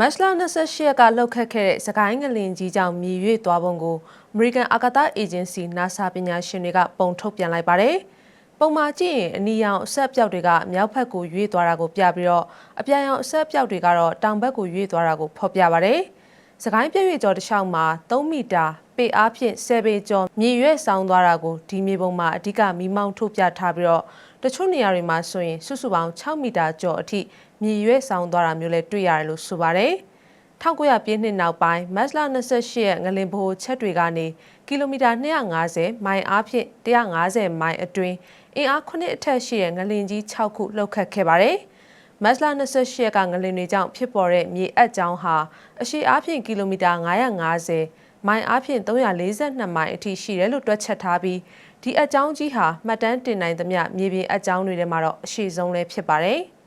မတ်လ28ရက်ကလှုပ်ခတ်ခဲ့တဲ့စကိုင်းငလင်ကြီးကြောင့်မြေရွေ့သွားပုံကိုအမေရိကန်အာကာသအေဂျင်စီ NASA ပညာရှင်တွေကပုံထုတ်ပြန်လိုက်ပါတယ်။ပုံမှာကြည့်ရင်အနီရောင်အဆက်အပြောက်တွေကမြောက်ဘက်ကိုရွေ့သွားတာကိုပြပြီးတော့အပြန်ရောင်အဆက်အပြောက်တွေကတော့တောင်ဘက်ကိုရွေ့သွားတာကိုဖော်ပြပါတယ်။ စကိုင်းပြည့်ရွေ့ကျော်တစ်လျှောက်မှာ3မီတာပေအားဖြင့်10ပေကျော်မြေရွေ့ဆောင်သွားတာကိုဒီမြေပုံမှာအဓိကမီးမောင်းထုတ်ပြထားပြီးတော့တချို့နေရာတွေမှာဆိုရင်စုစုပေါင်း6မီတာကျော်အထိမြေရွေ့ဆောင်သွားတာမျိုးလည်းတွေ့ရတယ်လို့ဆိုပါတယ်။1900ပြည့်နှစ်နောက်ပိုင်းမတ်လ28ရက်ငလင်ဘိုချက်တွေကနေကီလိုမီတာ250မိုင်အားဖြင့်150မိုင်အတွင်းအင်အား9အထက်ရှိတဲ့ငလင်ကြီး6ခုလှုပ်ခတ်ခဲ့ပါတယ်။ မတ်လ28ရက်ကငလင်တွေကြောင့်ဖြစ်ပေါ်တဲ့မြေအပ်ကြောင်းဟာအရှိအားဖြင့်ကီလိုမီတာ950မိုင်အားဖြင့်342မိုင်အထိရှိတယ်လို့တွက်ချက်ထားပြီးဒီအကြောင်းကြီးဟာမှတ်တမ်းတင်နိုင်သမျှမြေပြင်အကြောင်းတွေထဲမှာတော့အရှိဆုံးလည်းဖြစ်ပါတယ်။